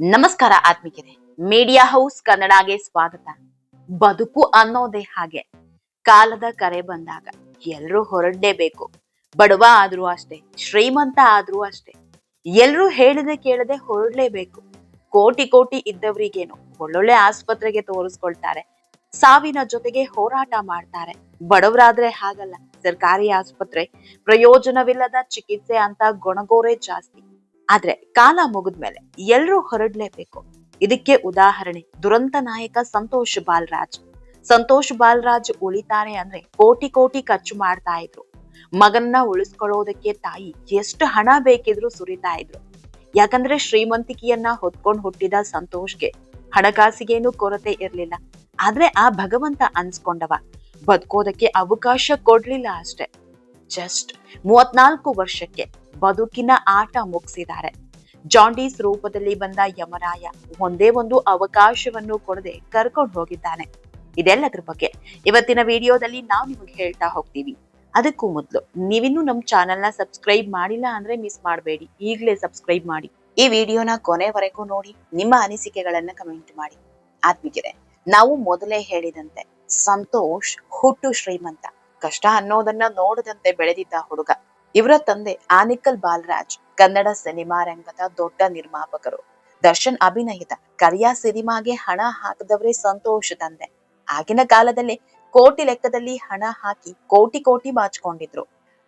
ನಮಸ್ಕಾರ ಆತ್ಮಿಕರೇ. Media house ಕನ್ನಡಗೆ ಸ್ವಾಗತ. ಬದುಕು ಅನ್ನೋದೇ ಹಾಗೆ. ಕಾಲದ ಕರೆ ಬಂದಾಗ ಎಲ್ರೂ ಹೊರಡಲೇಬೇಕು ಬಡವ ಆದ್ರೂ ಅಷ್ಟೇ, ಶ್ರೀಮಂತ ಆದ್ರೂ ಅಷ್ಟೇ. ಎಲ್ರೂ ಹೇಳದೆ ಕೇಳದೆ ಹೊರಡ್ಲೇಬೇಕು ಕೋಟಿ ಕೋಟಿ ಇದ್ದವರಿಗೇನು ಒಳ್ಳೊಳ್ಳೆ ಆಸ್ಪತ್ರೆಗೆ ತೋರಿಸ್ಕೊಳ್ತಾರೆ. ಸಾವಿನ ಜೊತೆಗೆ ಹೋರಾಟ ಮಾಡ್ತಾರೆ. ಬಡವರಾದ್ರೆ ಹಾಗಲ್ಲ. ಸರ್ಕಾರಿ ಆಸ್ಪತ್ರೆ, ಪ್ರಯೋಜನವಿಲ್ಲದ ಚಿಕಿತ್ಸೆ ಅಂತ ಗೊಣಗೋರೆ ಜಾಸ್ತಿ. ಆದ್ರೆ ಕಾಲ ಮುಗಿದ್ಮೇಲೆ ಎಲ್ರೂ ಹೊರಡ್ಲೇಬೇಕು. ಇದಕ್ಕೆ ಉದಾಹರಣೆ, ದುರಂತ ನಾಯಕ ಸಂತೋಷ್ ಬಾಲ್ರಾಜ್. ಸಂತೋಷ್ ಬಾಲ್ರಾಜ್ ಉಳಿತಾರೆ ಅಂದ್ರೆ ಕೋಟಿ ಕೋಟಿ ಖರ್ಚು ಮಾಡ್ತಾ ಇದ್ರು. ಮಗನ್ನ ಉಳಿಸ್ಕೊಳ್ಳೋದಕ್ಕೆ ತಾಯಿ ಎಷ್ಟು ಹಣ ಬೇಕಿದ್ರು ಸುರಿತಾ ಇದ್ರು. ಯಾಕಂದ್ರೆ ಶ್ರೀಮಂತಿಕೆಯನ್ನ ಹೊತ್ಕೊಂಡ್ ಹುಟ್ಟಿದ ಸಂತೋಷ್ಗೆ ಹಣಕಾಸಿಗೇನು ಕೊರತೆ ಇರ್ಲಿಲ್ಲ. ಆದ್ರೆ ಆ ಭಗವಂತ ಅನ್ಸ್ಕೊಂಡವ, ಬದುಕೋದಕ್ಕೆ ಅವಕಾಶ ಕೊಡ್ಲಿಲ್ಲ ಅಷ್ಟೆ. ಜಸ್ಟ್ ಮೂವತ್ನಾಲ್ಕು ವರ್ಷಕ್ಕೆ ಬದುಕಿನ ಆಟ ಮುಗಿಸಿದ್ದಾರೆ. ಜಾಂಡೀಸ್ ರೂಪದಲ್ಲಿ ಬಂದ ಯಮರಾಯ ಒಂದೇ ಒಂದು ಅವಕಾಶವನ್ನು ಕೊಡದೆ ಕರ್ಕೊಂಡು ಹೋಗಿದ್ದಾನೆ. ಇದೆಲ್ಲದ್ರ ಬಗ್ಗೆ ಇವತ್ತಿನ ವಿಡಿಯೋದಲ್ಲಿ ನಾವು ನಿಮಗೆ ಹೇಳ್ತಾ ಹೋಗ್ತೀವಿ. ಅದಕ್ಕೂ ಮೊದಲು ನೀವಿನ್ನೂ ನಮ್ಮ ಚಾನೆಲ್ನ ಸಬ್ಸ್ಕ್ರೈಬ್ ಮಾಡಿಲ್ಲ ಅಂದ್ರೆ ಮಿಸ್ ಮಾಡಬೇಡಿ. ಈಗಲೇ ಸಬ್ಸ್ಕ್ರೈಬ್ ಮಾಡಿ. ಈ ವಿಡಿಯೋನ ಕೊನೆವರೆಗೂ ನೋಡಿ, ನಿಮ್ಮ ಅನಿಸಿಕೆಗಳನ್ನ ಕಮೆಂಟ್ ಮಾಡಿ. ಆತ್ಮಿಕರೆ ನಾವು ಮೊದಲೇ ಹೇಳಿದಂತೆ ಸಂತೋಷ್ ಹುಟ್ಟು ಶ್ರೀಮಂತ. ಕಷ್ಟ ಅನ್ನೋದನ್ನ ನೋಡದಂತೆ ಬೆಳೆದಿದ್ದ ಹುಡುಗ. ಇವರ ತಂದೆ ಆನಿಕಲ್ ಬಾಲರಾಜ್, ಕನ್ನಡ ಸಿನಿಮಾ ರಂಗದ ದೊಡ್ಡ ನಿರ್ಮಾಪಕರು. ದರ್ಶನ್ ಅಭಿನಯದ ಕರಿಯಾ ಸಿನಿಮಾಗೆ ಹಣ ಹಾಕದವರೇ ಸಂತೋಷ ತಂದೆ. ಆಗಿನ ಕಾಲದಲ್ಲಿ ಕೋಟಿ ಲೆಕ್ಕದಲ್ಲಿ ಹಣ ಹಾಕಿ ಕೋಟಿ ಕೋಟಿ ಬಾಚ್ಕೊಂಡಿದ್ರು.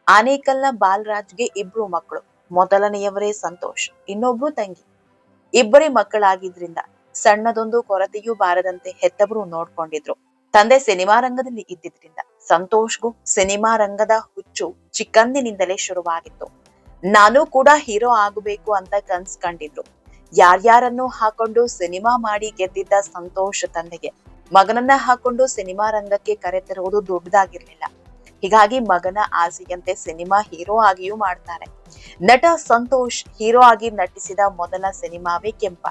ಆನೇಕಲ್ನ ಬಾಲರಾಜ್ಗೆ ಇಬ್ರು ಮಕ್ಕಳು, ಮೊದಲನೆಯವರೇ ಸಂತೋಷ್, ಇನ್ನೊಬ್ರು ತಂಗಿ. ಇಬ್ಬರೇ ಮಕ್ಕಳಾಗಿದ್ರಿಂದ ಸಣ್ಣದೊಂದು ಕೊರತೆಯೂ ಬಾರದಂತೆ ಹೆತ್ತವರು ನೋಡ್ಕೊಂಡಿದ್ರು. ತಂದೆ ಸಿನಿಮಾ ರಂಗದಲ್ಲಿ ಇದ್ದಿದ್ರಿಂದ ಸಂತೋಷ್ಗೂ ಸಿನಿಮಾ ರಂಗದ ಹುಚ್ಚು ಚಿಕ್ಕಂದಿನಿಂದಲೇ ಶುರುವಾಗಿತ್ತು. ನಾನು ಕೂಡ ಹೀರೋ ಆಗಬೇಕು ಅಂತ ಕನ್ಸ್ ಕಂಡಿದ್ರು. ಯಾರ್ಯಾರನ್ನು ಹಾಕೊಂಡು ಸಿನಿಮಾ ಮಾಡಿ ಗೆದ್ದಿದ್ದ ಸಂತೋಷ್ ತಂದೆಗೆ ಮಗನನ್ನ ಹಾಕೊಂಡು ಸಿನಿಮಾ ರಂಗಕ್ಕೆ ಕರೆತರುವುದು ದೊಡ್ಡದಾಗಿರ್ಲಿಲ್ಲ. ಹೀಗಾಗಿ ಮಗನ ಆಸೆಯಂತೆ ಸಿನಿಮಾ ಹೀರೋ ಆಗಿಯೂ ಮಾಡ್ತಾರೆ. ನಟ ಸಂತೋಷ್ ಹೀರೋ ಆಗಿ ನಟಿಸಿದ ಮೊದಲ ಸಿನಿಮಾವೇ ಕೆಂಪ.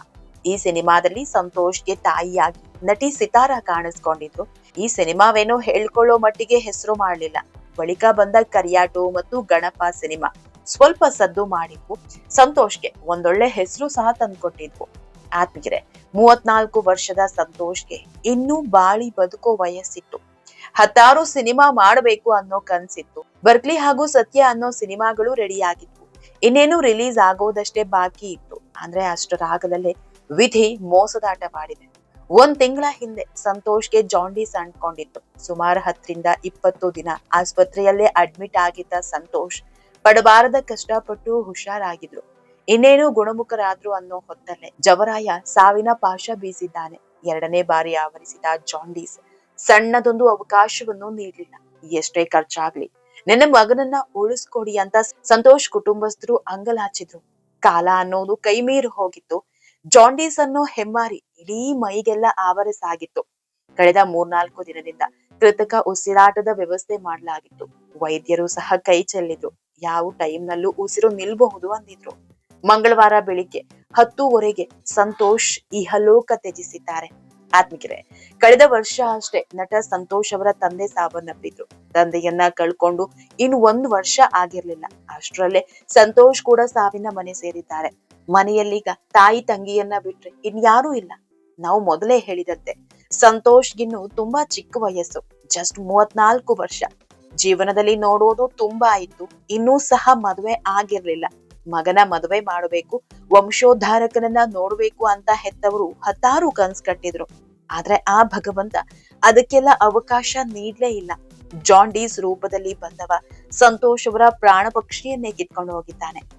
ಈ ಸಿನಿಮಾದಲ್ಲಿ ಸಂತೋಷ್ಗೆ ತಾಯಿಯಾಗಿ ನಟಿ ಸಿತಾರ ಕಾಣಿಸ್ಕೊಂಡಿದ್ರು. ಈ ಸಿನಿಮಾವೇನೋ ಹೇಳ್ಕೊಳ್ಳೋ ಮಟ್ಟಿಗೆ ಹೆಸರು ಮಾಡಲಿಲ್ಲ. ಬಳಿಕ ಬಂದ ಕರಿಯಾಟು ಮತ್ತು ಗಣಪ ಸಿನಿಮಾ ಸ್ವಲ್ಪ ಸದ್ದು ಮಾಡಿದ್ವು. ಸಂತೋಷ್ಗೆ ಒಂದೊಳ್ಳೆ ಹೆಸರು ಸಹ ತಂದ್ಕೊಟ್ಟಿದ್ವು. ಆತ್ಮಗಿರೆ ಮೂವತ್ನಾಲ್ಕು ವರ್ಷದ ಸಂತೋಷ್ಗೆ ಇನ್ನೂ ಬಾಳಿ ಬದುಕೋ ವಯಸ್ಸಿತ್ತು. ಹತ್ತಾರು ಸಿನಿಮಾ ಮಾಡಬೇಕು ಅನ್ನೋ ಕನ್ಸಿತ್ತು. ಬರ್ಕ್ಲಿ ಹಾಗೂ ಸತ್ಯ ಅನ್ನೋ ಸಿನಿಮಾಗಳು ರೆಡಿ ಆಗಿತ್ತು ಇನ್ನೇನು ರಿಲೀಸ್ ಆಗೋದಷ್ಟೇ ಬಾಕಿ ಇತ್ತು. ಅಂದ್ರೆ ಅಷ್ಟರಾಗದಲ್ಲೇ ವಿಧಿ ಮೋಸದಾಟವಾಡಿದೆ ಒಂದ್ ತಿಂಗಳ ಹಿಂದೆ ಸಂತೋಷ್ಗೆ ಜಾಂಡೀಸ್ ಅಂಟ್ಕೊಂಡಿತ್ತು. ಸುಮಾರು ಹತ್ತರಿಂದ ಇಪ್ಪತ್ತು ದಿನ ಆಸ್ಪತ್ರೆಯಲ್ಲೇ ಅಡ್ಮಿಟ್ ಆಗಿದ್ದ ಸಂತೋಷ್ ಪಡಬಾರದ ಕಷ್ಟಪಟ್ಟು ಹುಷಾರಾಗಿದ್ರು. ಇನ್ನೇನು ಗುಣಮುಖರಾದ್ರು ಅನ್ನೋ ಹೊತ್ತಲ್ಲೇ ಜವರಾಯ ಸಾವಿನ ಪಾಶ ಬೀಸಿದ್ದಾನೆ. ಎರಡನೇ ಬಾರಿ ಆವರಿಸಿದ ಜಾಂಡೀಸ್ ಸಣ್ಣದೊಂದು ಅವಕಾಶವನ್ನು ನೀಡಲಿಲ್ಲ. ಎಷ್ಟೇ ಖರ್ಚಾಗ್ಲಿ, ನನ್ನ ಮಗನನ್ನ ಉಳಿಸ್ಕೊಡಿ ಅಂತ ಸಂತೋಷ್ ಕುಟುಂಬಸ್ಥರು ಅಂಗಲಾಚಿದ್ರು. ಕಾಲ ಅನ್ನೋದು ಕೈಮೀರು ಹೋಗಿತ್ತು. ಜಾಂಡೀಸ್ ಅನ್ನೋ ಹೆಮ್ಮಾರಿ, ಇಡೀ ಮೈಗೆಲ್ಲ ಆವರಿಸಾಗಿತ್ತು. ಕಳೆದ ಮೂರ್ನಾಲ್ಕು ದಿನದಿಂದ ಕೃತಕ ಉಸಿರಾಟದ ವ್ಯವಸ್ಥೆ ಮಾಡಲಾಗಿತ್ತು. ವೈದ್ಯರು ಸಹ ಕೈ ಚೆಲ್ಲಿದ್ರು. ಯಾವ ಟೈಮ್ ನಲ್ಲೂ ಉಸಿರು ನಿಲ್ಬಹುದು ಅಂದಿದ್ರು. ಮಂಗಳವಾರ ಬೆಳಿಗ್ಗೆ ಹತ್ತೂವರೆಗೆ ಸಂತೋಷ್ ಇಹಲೋಕ ತ್ಯಜಿಸಿದ್ದಾರೆ. ಆತ್ಮಿಕರೆ, ಕಳೆದ ವರ್ಷ ಅಷ್ಟೇ ನಟ ಸಂತೋಷ್ ಅವರ ತಂದೆ ಸಾವನ್ನಪ್ಪಿದ್ರು. ತಂದೆಯನ್ನ ಕಳ್ಕೊಂಡು ಇನ್ನು ಒಂದು ವರ್ಷ ಆಗಿರ್ಲಿಲ್ಲ. ಅಷ್ಟರಲ್ಲೇ ಸಂತೋಷ್ ಕೂಡ ಸಾವಿನ ಮನೆ ಸೇರಿದ್ದಾರೆ. ಮನೆಯಲ್ಲೀಗ ತಾಯಿ ತಂಗಿಯನ್ನ ಬಿಟ್ರೆ ಇನ್ಯಾರೂ ಇಲ್ಲ. ನಾವು ಮೊದಲೇ ಹೇಳಿದಂತೆ ಸಂತೋಷ್ಗಿನ್ನು ತುಂಬಾ ಚಿಕ್ಕ ವಯಸ್ಸು ಜಸ್ಟ್ ಮೂವತ್ನಾಲ್ಕು ವರ್ಷ. ಜೀವನದಲ್ಲಿ ನೋಡೋದು ತುಂಬಾ ಇತ್ತು, ಇನ್ನೂ ಸಹ ಮದುವೆ ಆಗಿರ್ಲಿಲ್ಲ. ಮಗನ ಮದುವೆ ಮಾಡಬೇಕು, ವಂಶೋದ್ಧಾರಕನನ್ನ ನೋಡ್ಬೇಕು ಅಂತ ಹೆತ್ತವರು ಹತ್ತಾರು ಕನ್ಸ್ ಕಟ್ಟಿದ್ರು. ಆದ್ರೆ ಆ ಭಗವಂತ ಅದಕ್ಕೆಲ್ಲ ಅವಕಾಶ ನೀಡ್ಲೇ ಇಲ್ಲ. ಜಾಂಡೀಸ್ ರೂಪದಲ್ಲಿ ಬಂದವ ಸಂತೋಷ್ ಅವರ ಪ್ರಾಣ ಪಕ್ಷಿಯನ್ನೇ ಕಿತ್ಕೊಂಡು ಹೋಗಿದ್ದಾನೆ.